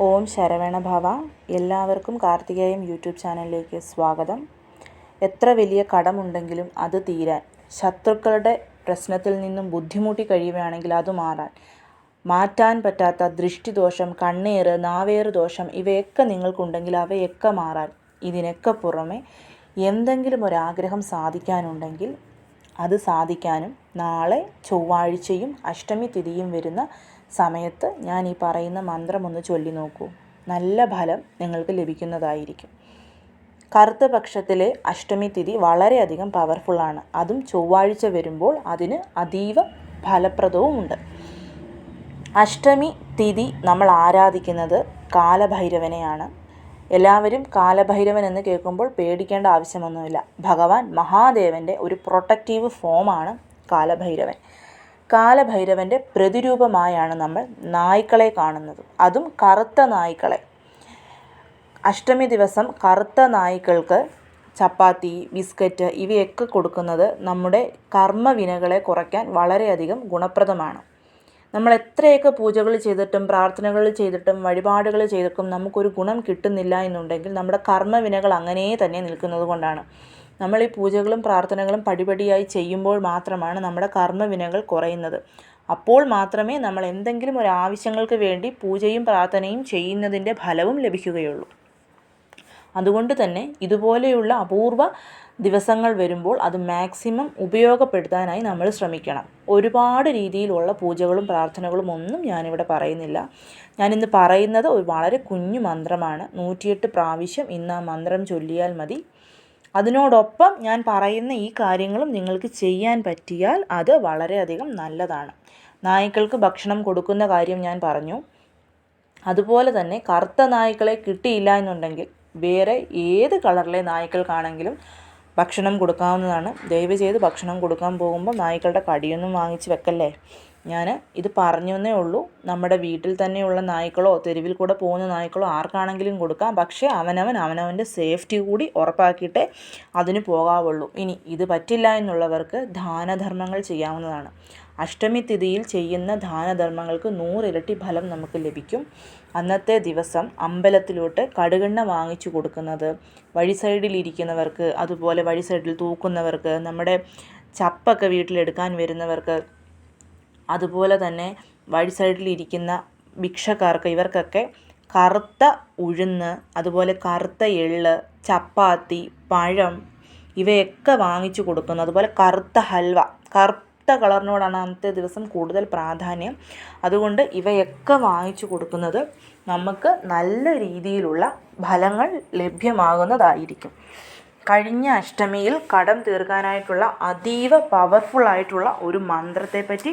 ഓം ശരവണ ഭവ. എല്ലാവർക്കും കാർത്തികേയം യൂട്യൂബ് ചാനലിലേക്ക് സ്വാഗതം. എത്ര വലിയ കടമുണ്ടെങ്കിലും അത് തീരാൻ. ശത്രുക്കളുടെ പ്രശ്നത്തിൽ നിന്നും ബുദ്ധിമുട്ടി കഴിയുകയാണെങ്കിൽ അത് മാറാൻ. മാറ്റാൻ പറ്റാത്ത ദൃഷ്ടിദോഷം കണ്ണേറ് നാവേറ് ദോഷം ഇവയൊക്കെ നിങ്ങൾക്കുണ്ടെങ്കിൽ അവയൊക്കെ മാറാൻ. ഇതിനൊക്കെ പുറമെ എന്തെങ്കിലും ഒരാഗ്രഹം സാധിക്കാനുണ്ടെങ്കിൽ അത് സാധിക്കാനും നാളെ ചൊവ്വാഴ്ചയും അഷ്ടമി തിഥിയും വരുന്ന സമയത്ത് ഞാൻ ഈ പറയുന്ന മന്ത്രം ഒന്ന് ചൊല്ലി നോക്കൂ. നല്ല ഫലം നിങ്ങൾക്ക് ലഭിക്കുന്നതായിരിക്കും. കറുത്ത പക്ഷത്തിലെ അഷ്ടമി തിഥി വളരെയധികം പവർഫുള്ളാണ് അതും ചൊവ്വാഴ്ച വരുമ്പോൾ അതിന് അതീവ ഫലപ്രദവുമുണ്ട്. അഷ്ടമി തിഥി നമ്മൾ ആരാധിക്കുന്നത് കാലഭൈരവനെയാണ്. എല്ലാവരും കാലഭൈരവൻ എന്ന് കേൾക്കുമ്പോൾ പേടിക്കേണ്ട ആവശ്യമൊന്നുമില്ല. ഭഗവാൻ മഹാദേവന്റെ ഒരു പ്രൊട്ടക്റ്റീവ് ഫോമാണ് കാലഭൈരവൻ. കാലഭൈരവന്റെ പ്രതിരൂപമായാണ് നമ്മൾ നായ്ക്കളെ കാണുന്നത്. അതും കറുത്ത നായ്ക്കളെ. അഷ്ടമി ദിവസം കറുത്ത നായ്ക്കൾക്ക് ചപ്പാത്തി ബിസ്ക്കറ്റ് ഇവയൊക്കെ കൊടുക്കുന്നത് നമ്മുടെ കർമ്മവിനകളെ കുറയ്ക്കാൻ വളരെയധികം ഗുണപ്രദമാണ്. നമ്മൾ എത്രയൊക്കെ പൂജകൾ ചെയ്തിട്ടും പ്രാർത്ഥനകൾ ചെയ്തിട്ടും വഴിപാടുകൾ ചെയ്തിട്ടും നമുക്കൊരു ഗുണം കിട്ടുന്നില്ല എന്നുണ്ടെങ്കിൽ നമ്മുടെ കർമ്മവിനകൾ അങ്ങനെ തന്നെ നിൽക്കുന്നത് കൊണ്ടാണ്. നമ്മൾ ഈ പൂജകളും പ്രാർത്ഥനകളും പടിപടിയായി ചെയ്യുമ്പോൾ മാത്രമാണ് നമ്മുടെ കർമ്മവിനകൾ കുറയുന്നത്. അപ്പോൾ മാത്രമേ നമ്മൾ എന്തെങ്കിലും ഒരു ആവശ്യങ്ങൾക്ക് വേണ്ടി പൂജയും പ്രാർത്ഥനയും ചെയ്യുന്നതിന്റെ ഫലവും ലഭിക്കുകയുള്ളൂ. അതുകൊണ്ട് തന്നെ ഇതുപോലെയുള്ള അപൂർവ ദിവസങ്ങൾ വരുമ്പോൾ അത് മാക്സിമം ഉപയോഗപ്പെടുത്താനായി നമ്മൾ ശ്രമിക്കണം. ഒരുപാട് രീതിയിലുള്ള പൂജകളും പ്രാർത്ഥനകളും ഒന്നും ഞാനിവിടെ പറയുന്നില്ല. ഞാനിന്ന് പറയുന്നത് ഒരു വളരെ കുഞ്ഞു മന്ത്രമാണ്. നൂറ്റിയെട്ട് പ്രാവശ്യം ഇന്ന് ആ മന്ത്രം ചൊല്ലിയാൽ മതി. അതിനോടൊപ്പം ഞാൻ പറയുന്ന ഈ കാര്യങ്ങളും നിങ്ങൾക്ക് ചെയ്യാൻ പറ്റിയാൽ അത് വളരെയധികം നല്ലതാണ്. നായ്ക്കൾക്ക് ഭക്ഷണം കൊടുക്കുന്ന കാര്യം ഞാൻ പറഞ്ഞു. അതുപോലെ തന്നെ കറുത്ത നായ്ക്കളെ കിട്ടിയില്ല എന്നുണ്ടെങ്കിൽ വേറെ ഏത് കളറിലെ നായ്ക്കൾക്കാണെങ്കിലും ഭക്ഷണം കൊടുക്കാവുന്നതാണ്. ദയവ് ചെയ്ത് ഭക്ഷണം കൊടുക്കാൻ പോകുമ്പോൾ നായ്ക്കളുടെ കടിയൊന്നും വാങ്ങിച്ച് വെക്കല്ലേ? ഞാൻ ഇത് പറഞ്ഞു എന്നേ ഉള്ളൂ. നമ്മുടെ വീട്ടിൽ തന്നെയുള്ള നായ്ക്കളോ തെരുവിൽ കൂടെ പോകുന്ന നായ്ക്കളോ ആർക്കാണെങ്കിലും കൊടുക്കാം. പക്ഷേ അവനവൻ അവനവന്റെ സേഫ്റ്റി കൂടി ഉറപ്പാക്കിയിട്ടേ അതിന് പോകാവുള്ളൂ. ഇനി ഇത് പറ്റില്ല എന്നുള്ളവർക്ക് ദാനധർമ്മങ്ങൾ ചെയ്യാവുന്നതാണ്. അഷ്ടമി തിഥിയിൽ ചെയ്യുന്ന ദാനധർമ്മങ്ങൾക്ക് നൂറിരട്ടി ഫലം നമുക്ക് ലഭിക്കും. അന്നത്തെ ദിവസം അമ്പലത്തിലോട്ട് കടുകെണ്ണ വാങ്ങിച്ചു കൊടുക്കുന്നത് വഴി സൈഡിൽ ഇരിക്കുന്നവർക്ക് അതുപോലെ വഴി സൈഡിൽ തൂക്കുന്നവർക്ക് നമ്മുടെ ചപ്പൊക്കെ വീട്ടിലെടുക്കാൻ വരുന്നവർക്ക് അതുപോലെ തന്നെ വഴി സൈഡിൽ ഇരിക്കുന്ന ഭിക്ഷക്കാർക്ക് ഇവർക്കൊക്കെ കറുത്ത ഉഴുന്ന് അതുപോലെ കറുത്ത എള്ള് ചപ്പാത്തി പഴം ഇവയൊക്കെ വാങ്ങിച്ചു കൊടുക്കുന്നു. അതുപോലെ കറുത്ത ഹൽവ കറുത്ത കളറിനോടാണ് അന്നത്തെ ദിവസം കൂടുതൽ പ്രാധാന്യം. അതുകൊണ്ട് ഇവയൊക്കെ വാങ്ങിച്ചു കൊടുക്കുന്നത് നമുക്ക് നല്ല രീതിയിലുള്ള ഫലങ്ങൾ ലഭ്യമാകുന്നതായിരിക്കും. കഴിഞ്ഞ അഷ്ടമിയിൽ കടം തീർക്കാനായിട്ടുള്ള അതീവ പവർഫുൾ ആയിട്ടുള്ള ഒരു മന്ത്രത്തെപ്പറ്റി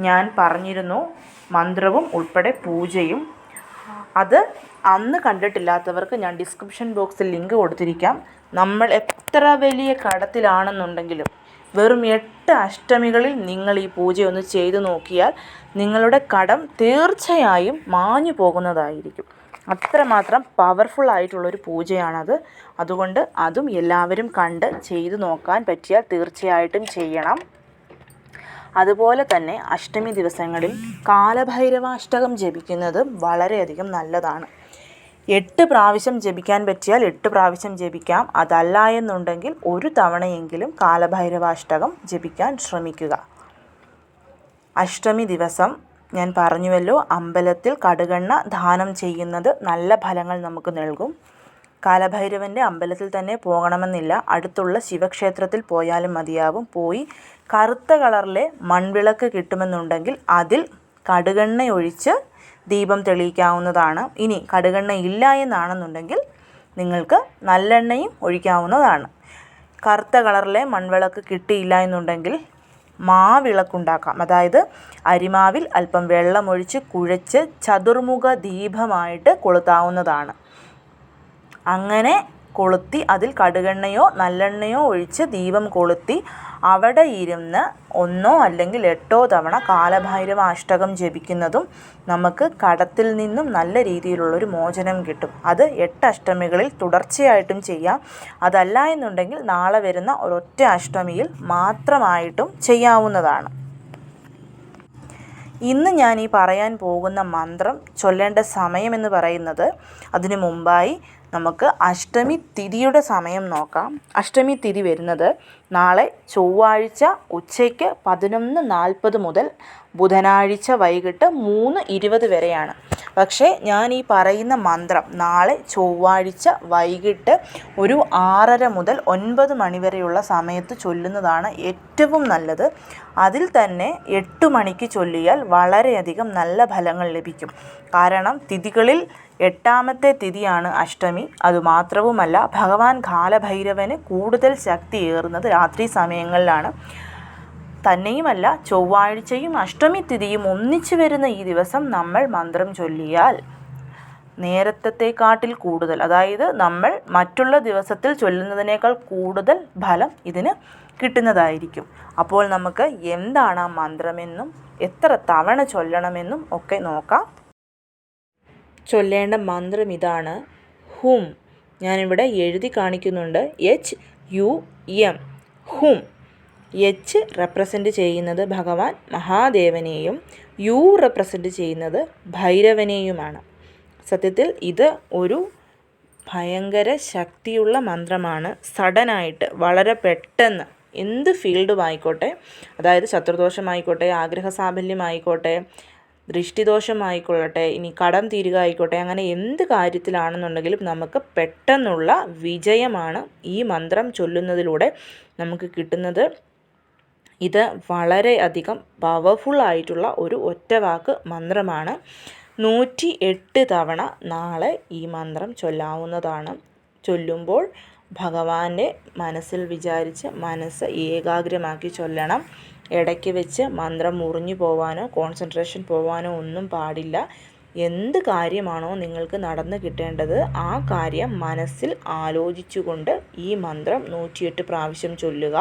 ഞാൻ പറഞ്ഞിരുന്നു മന്ത്രവും ഉൾപ്പെടെ പൂജയും. അത് അന്ന് കണ്ടിട്ടില്ലാത്തവർക്ക് ഞാൻ ഡിസ്ക്രിപ്ഷൻ ബോക്സിൽ ലിങ്ക് കൊടുത്തിരിക്കാം. നമ്മൾ എത്ര വലിയ കടത്തിലാണെന്നുണ്ടെങ്കിലും വെറും എട്ട് അഷ്ടമികളിൽ നിങ്ങൾ ഈ പൂജയൊന്ന് ചെയ്തു നോക്കിയാൽ നിങ്ങളുടെ കടം തീർച്ചയായും മാഞ്ഞു പോകുന്നതായിരിക്കും. അത്രമാത്രം പവർഫുൾ ആയിട്ടുള്ളൊരു പൂജയാണത്. അതുകൊണ്ട് അതും എല്ലാവരും കണ്ട് ചെയ്തു നോക്കാൻ പറ്റിയാൽ തീർച്ചയായിട്ടും ചെയ്യണം. അതുപോലെ തന്നെ അഷ്ടമി ദിവസങ്ങളിൽ കാലഭൈരവാഷ്ടകം ജപിക്കുന്നത് വളരെയധികം നല്ലതാണ്. എട്ട് പ്രാവശ്യം ജപിക്കാൻ പറ്റിയാൽ എട്ട് പ്രാവശ്യം ജപിക്കാം. അതല്ല എന്നുണ്ടെങ്കിൽ ഒരു തവണയെങ്കിലും കാലഭൈരവാഷ്ടകം ജപിക്കാൻ ശ്രമിക്കുക. അഷ്ടമി ദിവസം ഞാൻ പറഞ്ഞുവല്ലോ അമ്പലത്തിൽ കടുകണ്ണ ദാനം ചെയ്യുന്നത് നല്ല ഫലങ്ങൾ നമുക്ക് നൽകും. കാലഭൈരവന്റെ അമ്പലത്തിൽ തന്നെ പോകണമെന്നില്ല. അടുത്തുള്ള ശിവക്ഷേത്രത്തിൽ പോയാലും മതിയാവും. പോയി കറുത്ത കളറിലെ മൺവിളക്ക് കിട്ടുമെന്നുണ്ടെങ്കിൽ അതിൽ കടുകെണ്ണ ഒഴിച്ച് ദീപം തെളിയിക്കാവുന്നതാണ്. ഇനി കടുകെണ്ണ ഇല്ല എന്നാണെന്നുണ്ടെങ്കിൽ നിങ്ങൾക്ക് നല്ലെണ്ണയും ഒഴിക്കാവുന്നതാണ്. കറുത്ത കളറിലെ മൺവിളക്ക് കിട്ടിയില്ല എന്നുണ്ടെങ്കിൽ മാവിളക്കുണ്ടാക്കാം. അതായത് അരിമാവിൽ അല്പം വെള്ളമൊഴിച്ച് കുഴച്ച് ചതുർമുഖ ദീപമായിട്ട് കൊളുത്താവുന്നതാണ്. അങ്ങനെ കൊളുത്തി അതിൽ കടുകെണ്ണയോ നല്ലെണ്ണയോ ഒഴിച്ച് ദീപം കൊളുത്തി അവിടെ ഇരുന്ന് ഒന്നോ അല്ലെങ്കിൽ എട്ടോ തവണ കാലഭൈരവ അഷ്ടകം ജപിക്കുന്നതും നമുക്ക് കടത്തിൽ നിന്നും നല്ല രീതിയിലുള്ളൊരു മോചനം കിട്ടും. അത് എട്ട് അഷ്ടമികളിൽ തുടർച്ചയായിട്ടും ചെയ്യാം. അതല്ല എന്നുണ്ടെങ്കിൽ നാളെ വരുന്ന ഒരൊറ്റ അഷ്ടമിയിൽ മാത്രമായിട്ടും ചെയ്യാവുന്നതാണ്. ഇന്ന് ഞാൻ ഈ പറയാൻ പോകുന്ന മന്ത്രം ചൊല്ലേണ്ട സമയമെന്ന് പറയുന്നത് അതിനു മുമ്പായി നമുക്ക് അഷ്ടമി തിരിയുടെ സമയം നോക്കാം. അഷ്ടമി തിരി വരുന്നത് നാളെ ചൊവ്വാഴ്ച ഉച്ചയ്ക്ക് പതിനൊന്ന് നാൽപ്പത് മുതൽ ബുധനാഴ്ച വൈകിട്ട് മൂന്ന് ഇരുപത് വരെയാണ്. പക്ഷേ ഞാൻ ഈ പറയുന്ന മന്ത്രം നാളെ ചൊവ്വാഴ്ച വൈകിട്ട് ഒരു ആറര മുതൽ ഒൻപത് മണി വരെയുള്ള സമയത്ത് ചൊല്ലുന്നതാണ് ഏറ്റവും നല്ലത്. അതിൽ തന്നെ എട്ട് മണിക്ക് ചൊല്ലിയാൽ വളരെയധികം നല്ല ഫലങ്ങൾ ലഭിക്കും. കാരണം തിഥികളിൽ എട്ടാമത്തെ തിഥിയാണ് അഷ്ടമി. അതുമാത്രവുമല്ല ഭഗവാൻ കാലഭൈരവന് കൂടുതൽ ശക്തി ശക്തിയേറുന്നത് രാത്രി സമയങ്ങളിലാണ്. തന്നെയുമല്ല ചൊവ്വാഴ്ചയും അഷ്ടമി തിഥിയും ഒന്നിച്ചു വരുന്ന ഈ ദിവസം നമ്മൾ മന്ത്രം ചൊല്ലിയാൽ നേരത്തേക്കാട്ടിൽ കൂടുതൽ അതായത് നമ്മൾ മറ്റുള്ള ദിവസത്തിൽ ചൊല്ലുന്നതിനേക്കാൾ കൂടുതൽ ഫലം ഇതിന് കിട്ടുന്നതായിരിക്കും. അപ്പോൾ നമുക്ക് എന്താണ് ആ മന്ത്രമെന്നും എത്ര തവണ ചൊല്ലണമെന്നും ഒക്കെ നോക്കാം. ചൊല്ലേണ്ട മന്ത്രം ഇതാണ് ഹും. ഞാനിവിടെ എഴുതി കാണിക്കുന്നുണ്ട് എച്ച് യു എം ഹും. എച്ച് റെപ്രസെന്റ് ചെയ്യുന്നത് ഭഗവാൻ മഹാദേവനെയും യു റെപ്രസെന്റ് ചെയ്യുന്നത് ഭൈരവനെയുമാണ്. സത്യത്തിൽ ഇത് ഒരു ഭയങ്കര ശക്തിയുള്ള മന്ത്രമാണ്. സഡനായിട്ട് വളരെ പെട്ടെന്ന് എന്ത് ഫീൽഡും ആയിക്കോട്ടെ അതായത് ശത്രുദോഷമായിക്കോട്ടെ ആഗ്രഹ സാഫല്യമായിക്കോട്ടെ ദൃഷ്ടിദോഷമായിക്കൊള്ളട്ടെ ഇനി കടം തീരുക ആയിക്കോട്ടെ അങ്ങനെ എന്ത് കാര്യത്തിലാണെന്നുണ്ടെങ്കിലും നമുക്ക് പെട്ടെന്നുള്ള വിജയമാണ് ഈ മന്ത്രം ചൊല്ലുന്നതിലൂടെ നമുക്ക് കിട്ടുന്നത്. ഇത് വളരെയധികം പവർഫുള്ളായിട്ടുള്ള ഒരു ഒറ്റവാക്ക് മന്ത്രമാണ്. നൂറ്റി എട്ട് തവണ നാളെ ഈ മന്ത്രം ചൊല്ലാവുന്നതാണ്. ചൊല്ലുമ്പോൾ ഭഗവാന്റെ മനസ്സിൽ വിചാരിച്ച് മനസ്സ് ഏകാഗ്രമാക്കി ചൊല്ലണം. ഇടയ്ക്ക് വെച്ച് മന്ത്രം മുറിഞ്ഞു പോവാനോ കോൺസെൻട്രേഷൻ പോവാനോ ഒന്നും പാടില്ല. എന്ത് കാര്യമാണോ നിങ്ങൾക്ക് നടന്നു കിട്ടേണ്ടത് ആ കാര്യം മനസ്സിൽ ആലോചിച്ചുകൊണ്ട് ഈ മന്ത്രം നൂറ്റിയെട്ട് പ്രാവശ്യം ചൊല്ലുക.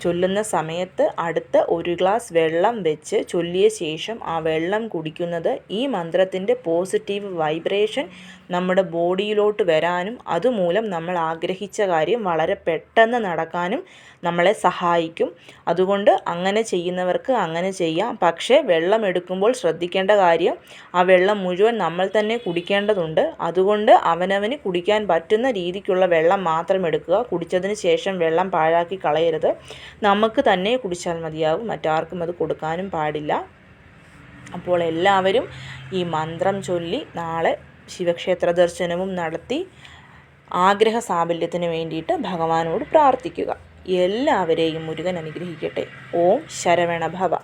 ചൊല്ലുന്ന സമയത്ത് അടുത്ത് ഒരു ഗ്ലാസ് വെള്ളം വെച്ച് ചൊല്ലിയ ശേഷം ആ വെള്ളം കുടിക്കുന്നത് ഈ മന്ത്രത്തിന്റെ പോസിറ്റീവ് വൈബ്രേഷൻ നമ്മുടെ ബോഡിയിലോട്ട് വരാനും അതുമൂലം നമ്മൾ ആഗ്രഹിച്ച കാര്യം വളരെ പെട്ടെന്ന് നടക്കാനും നമ്മളെ സഹായിക്കും. അതുകൊണ്ട് അങ്ങനെ ചെയ്യുന്നവർക്ക് അങ്ങനെ ചെയ്യാം. പക്ഷേ വെള്ളം എടുക്കുമ്പോൾ ശ്രദ്ധിക്കേണ്ട കാര്യം ആ വെള്ളം മുഴുവൻ നമ്മൾ തന്നെ കുടിക്കേണ്ടതുണ്ട്. അതുകൊണ്ട് അവനവന് കുടിക്കാൻ പറ്റുന്ന രീതിക്കുള്ള വെള്ളം മാത്രം എടുക്കുക. കുടിച്ചതിന് ശേഷം വെള്ളം പാഴാക്കി കളയരുത്. നമുക്ക് തന്നെ കുടിച്ചാൽ മതിയാവും. മറ്റാർക്കും അത് കൊടുക്കാനും പാടില്ല. അപ്പോൾ എല്ലാവരും ഈ മന്ത്രം ചൊല്ലി നാളെ ശിവക്ഷേത്ര ദർശനവും നടത്തി ആഗ്രഹ സാഫല്യത്തിന് വേണ്ടിയിട്ട് ഭഗവാനോട് പ്രാർത്ഥിക്കുക. എല്ലാവരെയും മുരുകൻ അനുഗ്രഹിക്കട്ടെ. ഓം ശരവണ ഭവ.